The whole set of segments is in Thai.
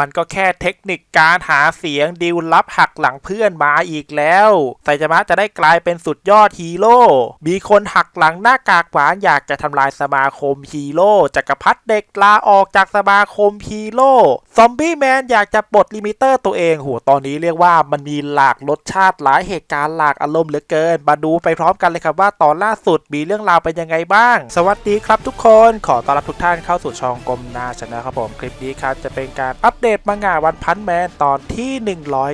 มันก็แค่เทคนิคการหาเสียงดิวลับหักหลังเพื่อนมาอีกแล้วไซจามะจะได้กลายเป็นสุดยอดฮีโร่ มีคนหักหลังหน้ากากหวานอยากจะทำลายสมาคมฮีโร่จักรพรรดิเด็กลาออกจากสมาคมฮีโร่ซอมบี้แมนอยากจะปลดลิมิเตอร์ตัวเองโหตอนนี้เรียกว่ามันมีหลากรสชาติหลายเหตุการณ์หลากอารมณ์เหลือเกิน มาดูไปพร้อมกันเลยครับว่าตอนล่าสุดมีเรื่องราวเป็นยังไงบ้าง สวัสดีครับทุกคน ขอต้อนรับทุกท่านเข้าสู่ช่องกลมนาชนะครับผมคลิปนี้ครับจะเป็นการอัปเดตมังงะวันพันแมนตอนที่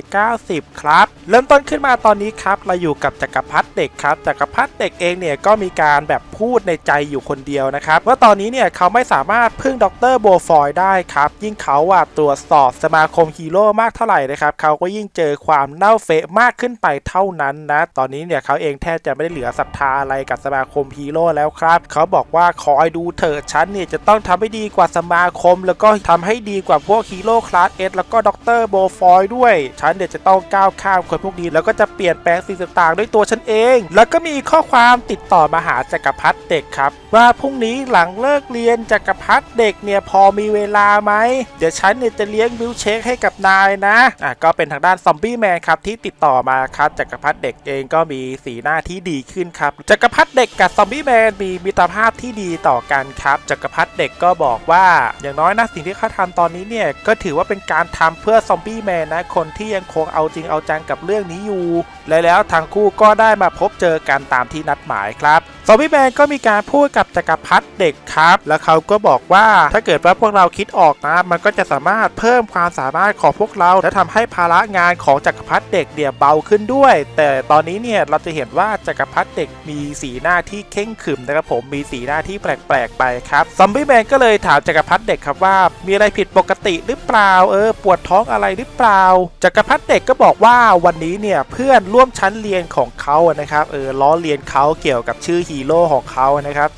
190 ครับ เริ่มต้นขึ้นมาตอนนี้ครับเราอยู่กับจักรพรรดิเด็กครับจักรพรรดิเด็กเองเนี่ยก็มีการแบบพูดในใจอยู่คนเดียวนะครับว่าตอนนี้เนี่ยเขาไม่สามารถพึ่งดรโบฟอยได้ครับยิ่งเขาอะตรวจสอบสมาคมฮีโร่มากเท่าไหร่นะครับเขาก็ยิ่งเจอความเน่าเฟะมากขึ้นไปเท่านั้นนะตอนนี้เนี่ยเขาเองแทบจะไม่ได้เหลือศรัทธาอะไรกับสมาคมฮีโร่แล้วครับเขาบอกว่าคอยดูเถิดฉันเนี่ยจะต้องทำให้ดีกว่าสมาคม แล้วก็ทำให้ดีกว่าพวกฮีโร่คลาสเอสแล้วก็ดรโบฟอยด้วย ฉันเนี่ยจะต้องก้าวข้ามคนพวกนี้ แล้วก็จะเปลี่ยนแปลงสิ่งต่างๆ ด้วยตัวฉันเอง แล้วก็มีข้อความติดต่อมาหาจักรพรรดิเด็กครับ ว่าพรุ่งนี้หลังเลิกเรียนจักรพรรดิเด็กเนี่ยพอมีเวลาไหมเดี๋ยวฉันเนี่ยจะเลี้ยงมิลเชคให้กับนายนะอะก็เป็นทางด้านซอมบี้แมนครับที่ติดต่อมาครับจักรพรรดิเด็กเองก็มีสีหน้าที่ดีขึ้นครับจักรพรรดิเด็กกับซอมบี้แมนมีมิตรภาพที่ดีต่อกันครับจักรพรรดิเด็กก็บอกว่าอย่างน้อยนะสิ่งที่เขาทำตอนนี้เนี่ยก็ถือือว่าเป็นการทำเพื่อซอมบี้แมนนะคนที่ยังคงเอาจริงเอาจังกับเรื่องนี้อยู่ และแล้วทั้งคู่ก็ได้มาพบเจอกันตามที่นัดหมายครับ ซอมบี้แมนก็มีการพูดกับจักรพรรดิเด็กครับ แล้วเขาก็บอกว่าถ้าเกิดว่าพวกเราคิดออกนะ มันก็จะสามารถเพิ่มความสามารถของพวกเรา และทำให้ภาระงานของจักรพรรดิเด็กเนี่ยเบาขึ้นด้วย แต่ตอนนี้เนี่ยเราจะเห็นว่าจักรพรรดิเด็กมีสีหน้าที่เข่งขึมนะครับผมมีสีหน้าที่แปลกๆไปครับซอมบี้แมนก็เลยถามจักรพรรดิเด็กครับว่า มีอะไรผิดปกติหรือเปล่าเออปวดท้องอะไรหรือเปล่าจักรพรรดิเด็กก็บอกว่าวันนี้เนี่ยเพื่อนร่วมชั้นเรียนของเขาอะนะครับเออล้อเลียนเขาเกี่ยวกับชื่อฮีโร่ของเขานะครับ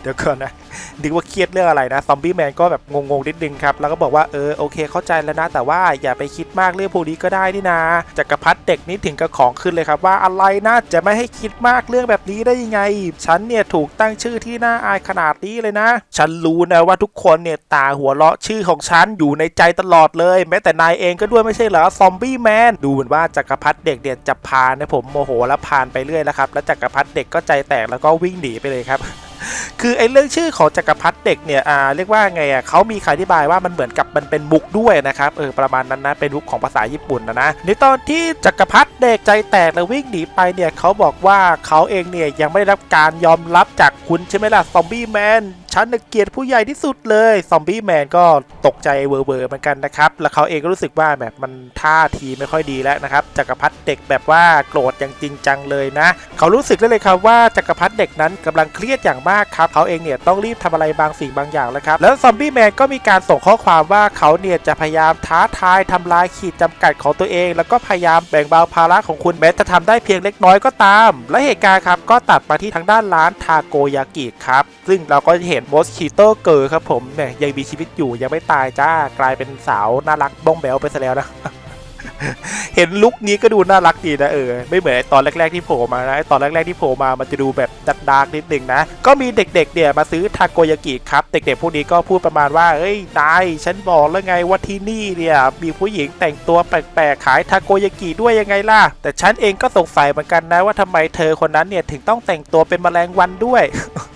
เดี๋ยวก่อนนะนึกว่าเครียดเรื่องอะไรนะซอมบี้แมนก็แบบงงๆนิดนึงครับ แล้วก็บอกว่าเออโอเคเข้าใจแล้วนะ แต่ว่าอย่าไปคิดมากเรื่องพวกนี้ก็ได้นี่นะจักรพรรดิเด็กนี่ถึงกับของขึ้นเลยครับ ว่าอะไรนะจะไม่ให้คิดมากเรื่องแบบนี้ได้ยังไง ฉันเนี่ยถูกตั้งชื่อที่น่าอายขนาดนี้เลยนะ ฉันรู้นะว่าทุกคนเนี่ยตาหัวเราะชื่อของฉันอยู่ในใจตลอดเลย แม้แต่นายเองก็ด้วยไม่ใช่เหรอซอมบี้แมนดูเหมือนว่าจักรพรรดิเด็กเนี่ยจะพานะผมโมโหแล้วพานไปเรื่อยแล้วครับแล้วจักรพรรดิเด็กก็ใจแตกแล้วก็วิ่งหนีไปเลยครับ คือไอ้เรื่องชื่อของจักรพรรดิเด็กเนี่ยอ่าเรียกว่าไงอะเขามีคำอธิบายว่ามันเหมือนกับมันเป็นมุกด้วยนะครับเออประมาณนั้นนะเป็นมุกของภาษาญี่ปุ่นนะนะในตอนที่จักรพรรดิเด็กใจแตกแล้ววิ่งหนีไปเนี่ยเขาบอกว่าเขาเองเนี่ยยังไม่ได้รับการยอมรับจากคุณใช่ไหมล่ะซอมบี้แมน ฉันน่ะเกลียดผู้ใหญ่ที่สุดเลยซอมบี้แมนก็ตกใจเวอร์เวอร์เหมือนกันนะครับ แล้วเขาเองก็รู้สึกว่าแบบมันท่าทีไม่ค่อยดีแล้วนะครับจักรพรรดิเด็กแบบว่าโกรธอย่างจริงจังเลยนะ เขารู้สึกได้เลยครับว่าจักรพรรดิเด็กนั้นกำลังเครียดอย่างมากครับเขาเองเนี่ยต้องรีบทำอะไรบางสิ่งบางอย่างแล้วครับแล้วซอมบี้แมนก็มีการส่งข้อความว่าเขาเนี่ยจะพยายามท้าทายทำลายขีดจำกัดของตัวเอง แล้วก็พยายามแบ่งเบาภาระของคุณแม้จะทำได้เพียงเล็กน้อยก็ตาม และเหตุการณ์ครับก็ตัดมาที่ทางด้านร้านทาโกยากิครับซึ่งเราก็จะเห็นมอสคิโตเกิร์ครับผมเนี่ยยังมีชีวิตอยู่ยังไม่ตายจ้ากลายเป็นสาวน่ารักบ้องแบวไปซะแล้วนะเห็นลุคนี้ก็ดูน่ารักดีนะเออไม่เหมือนตอนแรก ๆที่โผล่มานะตอนแรกๆที่โผล่มามันจะดูแบบดักดาร์กนิดนึงนะ ก็มีเด็กๆเนี่ยมาซื้อทาโกยากิครับ เด็กๆพวกนี้ก็พูดประมาณว่าเอ้ยนายฉันบอกแล้วไงว่าที่นี่เนี่ยมีผู้หญิงแต่งตัวแปลกๆขายทาโกยากิด้วยยังไงล่ะ แต่ฉันเองก็สงสัยเหมือนกันนะว่าทำไมเธอคนนั้นเนี่ยถึงต้องแต่งตัวเป็นแมลงวันด้วย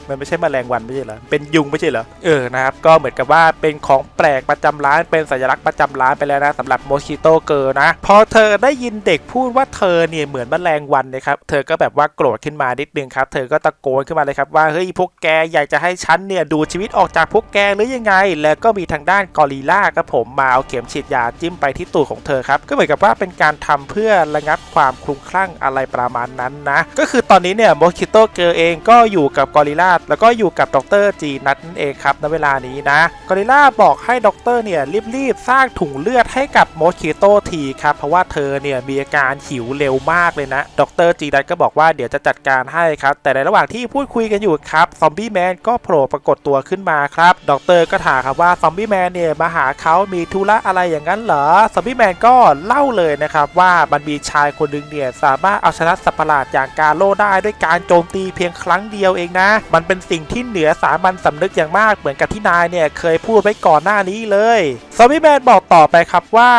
มันไม่ใช่แมลงวันไม่ใช่เหรอเป็นยุงไม่ใช่เหรอเออนะครับก็เหมือนกับว่าเป็นของแปลกประจำร้านเป็นสัญลักษณ์ประจำร้านไปแล้วนะสำหรับโมชิโตเกอร์นะพอเธอได้ยินเด็กพูดว่าเธอเนี่ยเหมือนแมลงวันนะครับเธอก็แบบว่าโกรธขึ้นมานิดนึงครับเธอก็ตะโกนขึ้นมาเลยครับว่าเฮ้ยพวกแกอยากจะให้ฉันเนี่ยดูดชีวิตออกจากพวกแกหรือยังไง แล้วก็มีทางด้านกอริลล่าครับผมมาเอาเข็มฉีดยาจิ้มไปที่ตูดของเธอครับก็เหมือนกับว่าเป็นการทำเพื่อระงับความคลุ้มคลั่งอะไรประมาณนั้นนะก็คือตอนนี้เนี่ยโมชิโตเกอร์เองก็อยู่กับกอริลล่าแล้วก็อยู่กับดรจีนัทนั่นเองครับณเวลานี้นะกอริล่าบอกให้ดรเนี่ยรีบๆสร้างถุงเลือดให้กับโมชิโตทีครับเพราะว่าเธอเนี่ยมีอาการหิวเร็วมากเลยนะดรจีนัทก็บอกว่าเดี๋ยวจะจัดการให้ครับ แต่ในระหว่างที่พูดคุยกันอยู่ครับซอมบี้แมนก็โผล่ปรากฏตัวขึ้นมาครับดรก็ถามครับว่าซอมบี้แมนเนี่ยมาหาเขามีธุระอะไรอย่างนั้นเหรอซอมบี้แมนก็เล่าเลยนะครับว่ามันมีชายคนหนึงเนี่ยสามารถเอาชนะสัตว์ประหลาดอย่างกาโลได้ด้วยการโจมตีเพียงครั้งเดียวเองนะ มันเป็นสิ่งที่เหนือสามัญสำนึกอย่างมากเหมือนกับที่นายเนี่ยเคยพูดไว้ก่อนหน้านี้เลยซอมบี้แมนบอกต่อไปครับว่า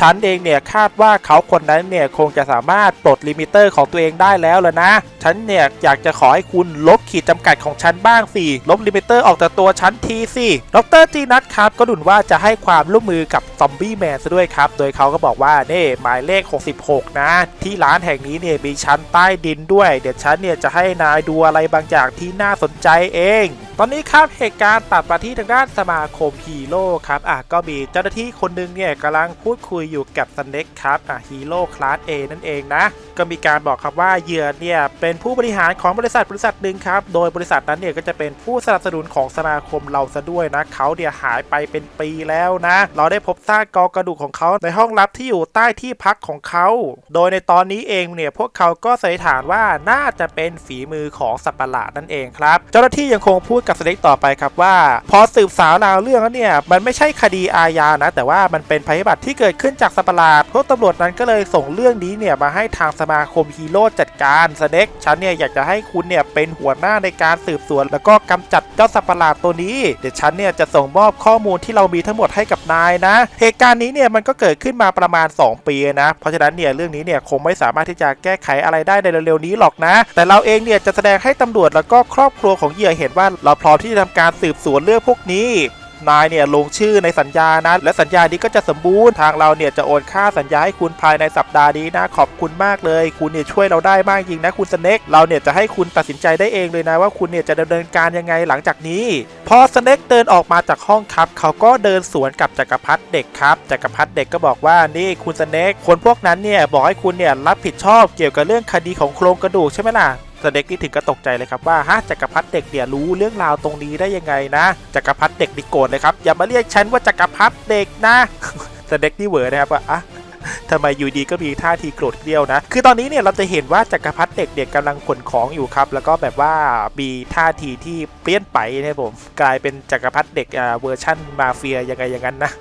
ฉันเองเนี่ยคาดว่าเขาคนนั้นเนี่ยคงจะสามารถปลดลิมิเตอร์ของตัวเองได้แล้วล่ะนะ ฉันเนี่ยอยากจะขอให้คุณลบขีดจำกัดของฉันบ้างสิ ลบลิมิเตอร์ออกจากตัวฉันทีสิดรจีนัทครับก็ดุนว่าจะให้ความร่วมมือกับซอมบี้แมนซะด้วยครับ โดยเขาก็บอกว่านี่หมายเลข 66 นะ ที่ร้านแห่งนี้เนี่ยมีชั้นใต้ดินด้วย เดี๋ยวฉันเนี่ยจะให้นายดูอะไรบางอย่างที่น่าสนใจเองตอนนี้ครับเหตุการณ์ตัดมาที่ทางด้านสมาคมฮีโร่ครับอะก็มีเจ้าหน้าที่คนหนึงเนี่ยกำลังพูดคุยอยู่กับสเน็กครับอะฮีโร่คลาส A นั่นเองนะ ก็มีการบอกครับว่าเหยื่อเนี่ยเป็นผู้บริหารของบริษัทบริษัทหนึ่งครับ โดยบริษัทนั้นเนี่ยก็จะเป็นผู้สนับสนุนของสมาคมเราซะด้วยนะเขาเนี่ยหายไปเป็นปีแล้วนะ เราได้พบซากกอกระดูกของเขาในห้องลับที่อยู่ใต้ที่พักของเขา โดยในตอนนี้เองเนี่ยพวกเขาก็สันนิษฐานว่าน่าจะเป็นฝีมือของสัตว์ประหลาดนั่นเองครับ เจ้าหน้าที่ยังคงพูดกับสเน็กต่อไปครับว่า พอสืบสาวราวเรื่องแล้วเนี่ยมันไม่ใช่คดีอาญานะ แต่ว่ามันเป็นภัยพิบัติที่เกิดขึ้นจากสัตว์ประหลาดพวกตำรวจนั้นก็เลยส่งเรื่องนี้เนี่ยมาให้ทางสมาคมฮีโร่จัดการสเน็กฉันเนี่ยอยากจะให้คุณเนี่ยเป็นหัวหน้าในการสืบสวน แล้วก็กำจัดเจ้าสัตว์ประหลาดตัวนี้เดี๋ยวฉันเนี่ยจะส่งมอบข้อมูลที่เรามีทั้งหมดให้กับนายนะ เหตุการณ์นี้เนี่ยมันก็เกิดขึ้นมาประมาณ 2 ปีนะ เพราะฉะนั้นเนี่ยเรื่องนี้เนี่ยคงไม่สามารถที่จะแก้ไขอะไรได้ในเร็วๆนี้หรอกนะ แต่เราเองเนี่ยจะแสดงให้ตำรวจแล้วก็ครอบครัวของเหยื่อเห็นว่าเราพร้อมที่จะทำการสืบสวนเรื่องพวกนี้นายเนี่ยลงชื่อในสัญญานะและสัญญานี้ก็จะสมบูรณ์ทางเราเนี่ยจะโอนค่าสัญญาให้คุณภายในสัปดาห์นี้นะขอบคุณมากเลย คุณเนี่ยช่วยเราได้มากจริงนะคุณสเน็กเราเนี่ยจะให้คุณตัดสินใจได้เองเลยนะว่าคุณเนี่ยจะดำเนินการยังไงหลังจากนี้พอสเน็กเดินออกมาจากห้องครับ เขาก็เดินสวนกับจักรพรรดิเด็กครับจักรพรรดิเด็กก็บอกว่านี่คุณสเน็กคนพวกนั้นเนี่ยบอกให้คุณเนี่ยรับผิดชอบเกี่ยวกับเรื่องคดีของโครงกระดูกใช่ไหมล่ะ สเน็กนี่ถึงก็ตกใจเลยครับว่าฮะจักรพรรดิเด็กเนี่ยรู้เรื่องราวตรงนี้ได้ยังไงนะจักรพรรดิเด็กนี่โกรธเลยครับอย่ามาเรียกฉันว่าจักรพรรดิเด็กนะสเน็กนี่เหวอนะครับว่าอะทำไมยูดีก็มีท่าทีโกรธเกรี้ยวนะ คือตอนนี้เนี่ยเราจะเห็นว่าจักรพรรดิเด็กเด็กกำลังขนของอยู่ครับ แล้วก็แบบว่ามีท่าทีที่เปลี่ยนไปนะครับผม กลายเป็นจักรพรรดิเด็กเวอร์ชั่นมาเฟียยังไงอย่างนั้นนะ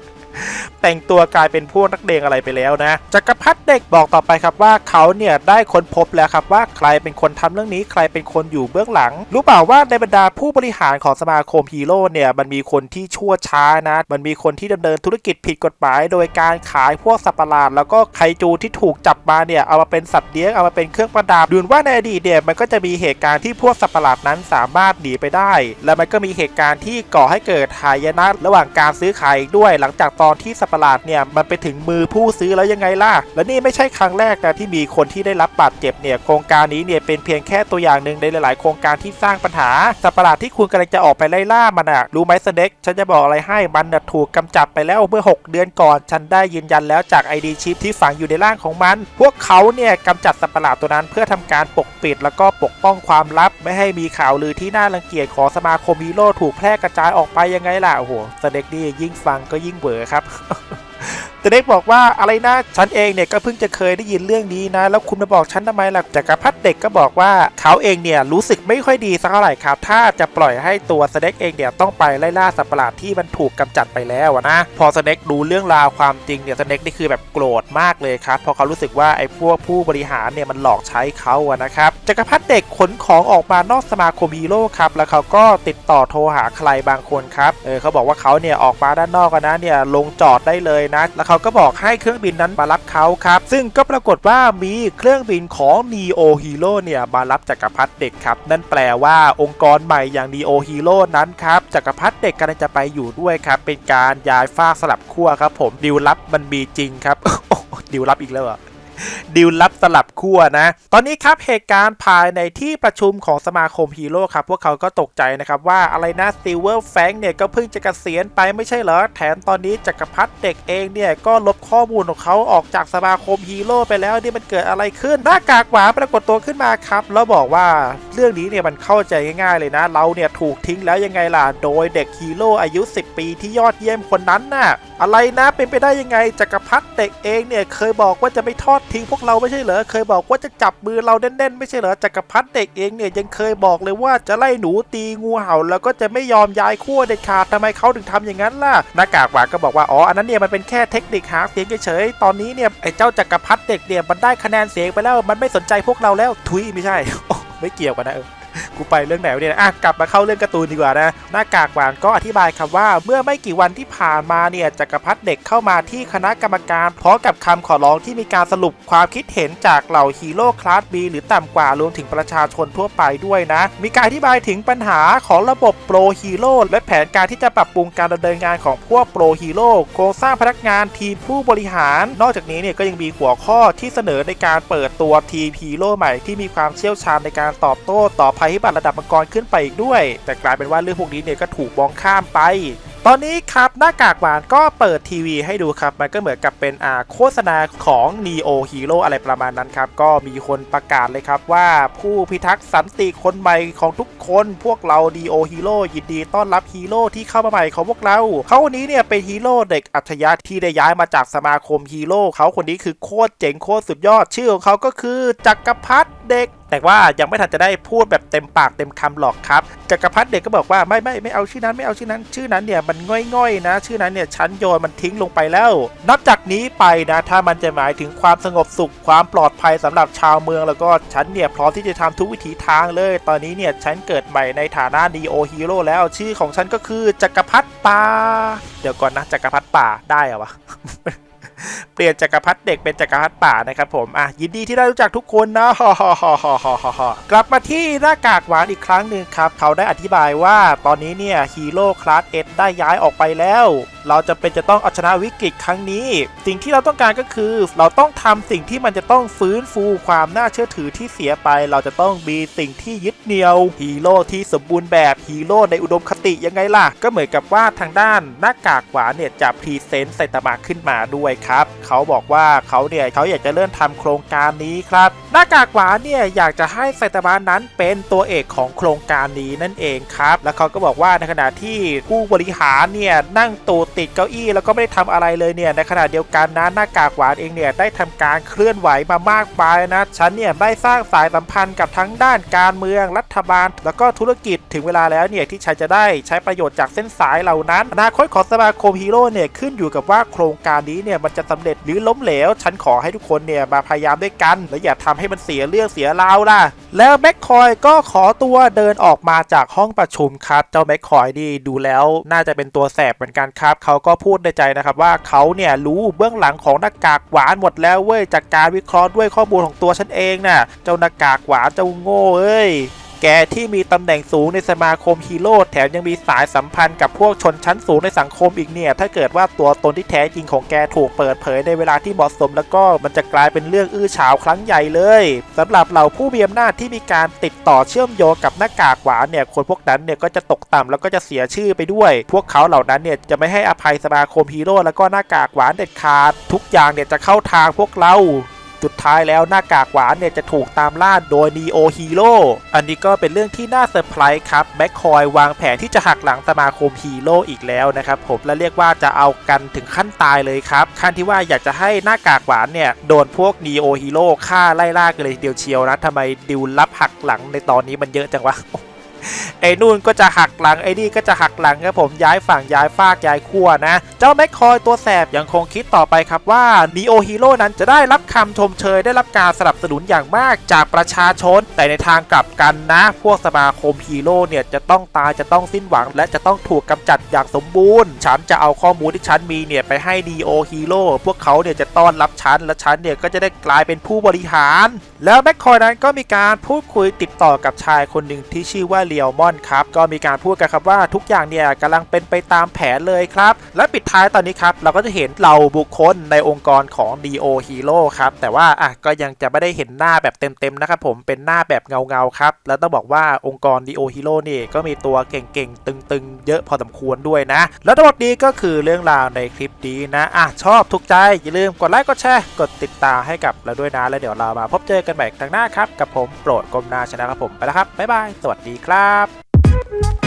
แต่งตัวกลายเป็นพวกนักเลงอะไรไปแล้วนะจักรพรรดิเด็กบอกต่อไปครับว่าเขาเนี่ยได้ค้นพบแล้วครับว่าใครเป็นคนทำเรื่องนี้ใครเป็นคนอยู่เบื้องหลัง รู้เปล่าว่าในบรรดาผู้บริหารของสมาคมฮีโร่เนี่ยมันมีคนที่ชั่วช้านะ มันมีคนที่ดำเนินธุรกิจผิดกฎหมาย โดยการขายพวกสัตว์ประหลาดแล้วก็ไคจูที่ถูกจับมาเนี่ยเอามาเป็นสัตว์เลี้ยงเอามาเป็นเครื่องประดับดูนว่าในอดีตเนี่ยมันก็จะมีเหตุการณ์ที่พวกสัตว์ประหลาดนั้นสามารถหนีไปได้ และมันก็มีเหตุการณ์ที่ก่อให้เกิดหายนะระหว่างการซื้อขายด้วยหลังจากตอนที่สัตว์ประหลาดเนี่ยมันไปถึงมือผู้ซื้อแล้วยังไงล่ะ และนี่ไม่ใช่ครั้งแรกนะที่มีคนที่ได้รับบาดเจ็บเนี่ยโครงการนี้เนี่ยเป็นเพียงแค่ตัวอย่างหนึ่งในหลาย ๆ โครงการที่สร้างปัญหาสัตว์ประหลาดที่คุณกำลังจะออกไปไล่ล่ามันอะรู้ไหมสเน็กฉันจะบอกอะไรให้มันน่ะถูกกำจัดไปแล้วเมื่อ 6 เดือนก่อน ฉันได้ยืนยันแล้วจาก ID ชิปที่ฝังอยู่ในร่างของมัน พวกเขาเนี่ยกำจัดสัตว์ประหลาดตัวนั้นเพื่อทำการปกปิด แล้วก็ปกป้องความลับ ไม่ให้มีข่าวลือที่น่ารังเกียจของสมาคมฮีโร่ถูกแพร่กระจายออกไปยังไงล่ะโอ้โหสเน็กนี่ยิ่งฟังก็ยิ่งเบื่อครับ แต่เด็กบอกว่าอะไรนะฉันเองเนี่ยก็เพิ่งจะเคยได้ยินเรื่องนี้นะ แล้วคุณมาบอกฉันทำไมล่ะจักรพรรดิเด็กก็บอกว่าเขาเองเนี่ยรู้สึกไม่ค่อยดีสักเท่าไหร่ครับ ถ้าจะปล่อยให้ตัวสเน็กเองเนี่ยต้องไปไล่ล่าสัตว์ประหลาดที่มันถูกกำจัดไปแล้วนะพอสเน็กดูเรื่องราวความจริงเนี่ยสเน็กนี่คือแบบโกรธมากเลยครับเพราะเขารู้สึกว่าไอ้พวกผู้บริหารเนี่ยมันหลอกใช้เขาอะนะครับจักรพรรดิเด็กขนของออกมานอกสมาคมฮีโร่ครับแล้วเขาก็ติดต่อโทรหาใครบางคนครับเออเขาบอกว่าเขาเนี่ยออกมาด้านนอกนนะเนี่ยลงจอดได้เลยนะแล้วเขาาก็บอกให้เครื่องบินนั้นมารับเขาครับ ซึ่งก็ปรากฏว่ามีเครื่องบินของ Neo Hero เนี่ยมารับจักรพรรดิเด็กครับ นั่นแปลว่าองค์กรใหม่อย่าง Neo Hero นั้นครับจักรพรรดิเด็กกำลังจะไปอยู่ด้วยครับ เป็นการย้ายฟากสลับขั้วครับผมดิวลับมันมีจริงครับดิวลับอีกแล้วเหรอ ดิวลับสลับขั้วนะ ตอนนี้ครับเหตุการณ์ภายในที่ประชุมของสมาคมฮีโร่ครับ พวกเขาก็ตกใจนะครับว่าอะไรนะซิลเวอร์แฟงเนี่ยก็เพิ่งจะเกษียณไปไม่ใช่เหรอ แถมตอนนี้จักรพรรดิเด็กเองเนี่ย ก็ลบข้อมูลของเขาออกจากสมาคมฮีโร่ไปแล้วนี่มันเกิดอะไรขึ้น หน้ากากหวานปรากฏตัวขึ้นมาครับ แล้วบอกว่าเรื่องนี้เนี่ยมันเข้าใจง่ายๆเลยนะ เราเนี่ยถูกทิ้งแล้วยังไงล่ะโดยเด็กฮีโร่อายุ 10 ปีที่ยอดเยี่ยมคนนั้นน่ะอะไรนะเป็นไปได้ยังไงจักรพรรดิเด็กเองเนี่ยเคยบอกว่าจะไม่ทอดทิ้งพวกเราไม่ใช่เหรอ เคยบอกว่าจะจับมือเราแน่นๆ ไม่ใช่เหรอจักรพรรดิเด็กเองเนี่ยยังเคยบอกเลยว่าจะไล่หนูตีงูเห่า แล้วก็จะไม่ยอมย้ายขั้วเด็ดขาดทำไมเขาถึงทำอย่างนั้นล่ะหน้ากากหวานก็บอกว่าอ๋ออันนั้นเนี่ยมันเป็นแค่เทคนิคหาเสียงเฉยๆตอนนี้เนี่ยไอ้เจ้าจักรพรรดิเด็กเนี่ยมันได้คะแนนเสียงไปแล้ว มันไม่สนใจพวกเราแล้วทุยไม่ใช่ไม่เกี่ยวกันนะเออกูไปเรื่องไหนวะเนี่ยอะกลับมาเข้าเรื่องการ์ตูนดีกว่านะ หน้ากากหวานก็อธิบายครับว่า เมื่อไม่กี่วันที่ผ่านมาเนี่ยจักรพรรดิเด็กเข้ามาที่คณะกรรมการพร้อมกับคำขอร้องที่มีการสรุปความคิดเห็นจากเหล่าฮีโร่คลาส B หรือต่ำกว่ารวมถึงประชาชนทั่วไปด้วยนะ มีการอธิบายถึงปัญหาของระบบโปรฮีโร่และแผนการที่จะปรับปรุงการดำเนินงานของพวกโปรฮีโร่โครงสร้างพนักงานทีมผู้บริหาร นอกจากนี้เนี่ยก็ยังมีหัวข้อที่เสนอในการเปิดตัวทีมฮีโร่ใหม่ที่มีความเชี่ยวชาญในการตอบโต้ต่อภัยบัติระดับมังกรขึ้นไปอีกด้วย แต่กลายเป็นว่าเรื่องพวกนี้เนี่ยก็ถูกมองข้ามไป ตอนนี้ครับหน้ากากหวานก็เปิดทีวีให้ดูครับ มันก็เหมือนกับเป็นอ่าโฆษณาของ Neo Hero อะไรประมาณนั้นครับ ก็มีคนประกาศเลยครับว่าผู้พิทักษ์สันติคนใหม่ของทุกคนพวกเรา Neo Hero ยินดีต้อนรับฮีโร่ที่เข้ามาใหม่ของพวกเราเขาคนนี้เนี่ยเป็นฮีโร่เด็กอัจฉริยะที่ได้ย้ายมาจากสมาคมฮีโร่เขาคนนี้คือโคตรเจ๋งโคตรสุดยอดชื่อของเขาก็คือจักรพรรดิเด็ก แต่ว่ายังไม่ทันจะได้พูดแบบเต็มปากเต็มคำหรอกครับจักรพรรดิเด็กก็บอกว่าไม่ไม่ไม่เอาชื่อนั้นไม่เอาชื่อนั้น ชื่อนั้นเนี่ยมันง่อยๆนะ ชื่อนั้นเนี่ยฉันโยนมันทิ้งลงไปแล้ว นับจากนี้ไปนะถ้ามันจะหมายถึงความสงบสุขความปลอดภัยสำหรับชาวเมืองแล้วก็ฉันเนี่ยพร้อมที่จะทำทุกวิถีทางเลย ตอนนี้เนี่ยฉันเกิดใหม่ในฐานะดีโอฮีโร่แล้วชื่อของฉันก็คือจักรพรรดิป่าเดี๋ยวก่อนนะจักรพรรดิป่าได้เหรอวะเปลี่ยนจักรพรรดิเด็กเป็นจักรพรรดิป่านะครับผมอะยินดีที่ได้รู้จักทุกคนนะฮ่าฮ่าฮ่าฮ่าฮ่าฮ่าฮ่ากลับมาที่หน้ากากหวานอีกครั้งหนึ่งครับ เขาได้อธิบายว่าตอนนี้เนี่ยฮีโร่คลาสเอได้ย้ายออกไปแล้ว เราจะเป็นจะต้องเอาชนะวิกฤตครั้งนี้ สิ่งที่เราต้องการก็คือ เราต้องทำสิ่งที่มันจะต้องฟื้นฟูความน่าเชื่อถือที่เสียไป เราจะต้องมีสิ่งที่ยึดเหนี่ยวฮีโร่ที่สมบูรณ์แบบฮีโร่ในอุดมคติยังไงล่ะ ก็เหมือนกับว่าทางด้านหน้ากากหวานเนี่ยจะพรีเซนต์ไซตามะขึ้นมาด้วยครับเขาบอกว่าเขาเนี่ยเขาอยากจะเริ่มทำโครงการนี้ครับ หน้ากากหวานเนี่ยอยากจะให้ไซตามะนั้นเป็นตัวเอกของโครงการนี้นั่นเองครับ แล้วเขาก็บอกว่าในขณะที่ผู้บริหารเนี่ยนั่งตูดติดเก้าอี้แล้วก็ไม่ได้ทำอะไรเลยเนี่ยในขณะเดียวกันนะหน้ากากหวานเองเนี่ยได้ทำการเคลื่อนไหวมามากมายนะฉันเนี่ยได้สร้างสายสัมพันธ์กับทั้งด้านการเมืองรัฐบาล แล้วก็ธุรกิจถึงเวลาแล้วเนี่ยที่ฉันจะได้ใช้ประโยชน์จากเส้นสายเหล่านั้นอนาคตของสมาคมฮีโร่เนี่ยขึ้นอยู่กับว่าโครงการนี้เนี่ยมันจะสำเร็จหรือล้มเหลว ฉันขอให้ทุกคนเนี่ยมาพยายามด้วยกัน และอย่าทำให้มันเสียเรื่องเสียราวล่ะ แล้วแม็กคอยก็ขอตัวเดินออกมาจากห้องประชุมครับ เจ้าแม็กคอยนี่ดูแล้วน่าจะเป็นตัวแสบเหมือนกันครับ เขาก็พูดในใจนะครับว่าเขาเนี่ยรู้เบื้องหลังของหน้ากากหวานหมดแล้วเว้ยจากการวิเคราะห์ด้วยข้อมูลของตัวฉันเองน่ะเจ้าหน้ากากหวานเจ้าโง่เอ้ย แกที่มีตำแหน่งสูงในสมาคมฮีโร่แถมยังมีสายสัมพันธ์กับพวกชนชั้นสูงในสังคมอีกเนี่ย ถ้าเกิดว่าตัวตนที่แท้จริงของแกถูกเปิดเผยในเวลาที่เหมาะสม แล้วก็มันจะกลายเป็นเรื่องอื้อฉาวครั้งใหญ่เลยสำหรับเหล่าผู้มีอำนาจที่มีการติดต่อเชื่อมโยงกับหน้ากากหวานเนี่ยคนพวกนั้นเนี่ยก็จะตกต่ำแล้วก็จะเสียชื่อไปด้วย พวกเขาเหล่านั้นเนี่ยจะไม่ให้อภัยสมาคมฮีโร่แล้วก็หน้ากากหวานเด็ดขาดทุกอย่างเนี่ยจะเข้าทางพวกเรา สุดท้ายแล้วหน้ากากหวานเนี่ยจะถูกตามล่าโดย Neo Hero อันนี้ก็เป็นเรื่องที่น่าเซอร์ไพรส์ครับแบ็คคอยวางแผนที่จะหักหลังสมาคมฮีโร่อีกแล้วนะครับผมและเรียกว่าจะเอากันถึงขั้นตายเลยครับขั้นที่ว่าอยากจะให้หน้ากากหวานเนี่ยโดนพวก Neo Hero ฆ่าไล่ล่ากันเลยทีเดียวเชียวนะทำไมดิวลับหักหลังในตอนนี้มันเยอะจังวะ ไอ้นู่นก็จะหักหลังไอ้นี่ก็จะหักหลังครับผมย้ายฝั่งย้ายฟากย้ายขั้วนะ เจ้าแม็กคอยตัวแสบยังคงคิดต่อไปครับว่า Neo Hero นั้นจะได้รับคำชมเชยได้รับการสนับสนุนอย่างมากจากประชาชน แต่ในทางกลับกันนะ พวกสมาคมฮีโร่เนี่ยจะต้องตายจะต้องสิ้นหวัง และจะต้องถูกกำจัดอย่างสมบูรณ์ ฉันจะเอาข้อมูลที่ฉันมีเนี่ยไปให้ Neo Hero พวกเขาเนี่ยจะต้อนรับฉันและฉันเนี่ยก็จะได้กลายเป็นผู้บริหาร แล้วแม็กคอยนั้นก็มีการพูดคุยติดต่อกับชายคนหนึ่งที่ชื่อว่าเลียวมอนครับก็มีการพูดกันครับว่าทุกอย่างเนี่ยกำลังเป็นไปตามแผนเลยครับ และปิดท้ายตอนนี้ครับเราก็จะเห็นเหล่าบุคคลในองค์กรของ Neo Hero ครับแต่ว่าอะก็ยังจะไม่ได้เห็นหน้าแบบเต็มๆนะครับผมเป็นหน้าแบบเงาๆครับแล้วต้องบอกว่าองค์กร Neo Hero นี่ก็มีตัวเก่งๆ ตึงๆ เยอะพอสมควรด้วยนะ แล้วทั้งหมดนี้ก็คือเรื่องราวในคลิปนี้นะอะชอบถูกใจอย่าลืมกดไลค์กดแชร์กดติดตามให้กับเราด้วยนะแล้วเดี๋ยวเรามาพบเจอกันใหม่ครั้งหน้าครับกับผมโปรดกรมนาชนะครับผมไปแล้วครับบ๊ายบายสวัสดีครับ Thank you.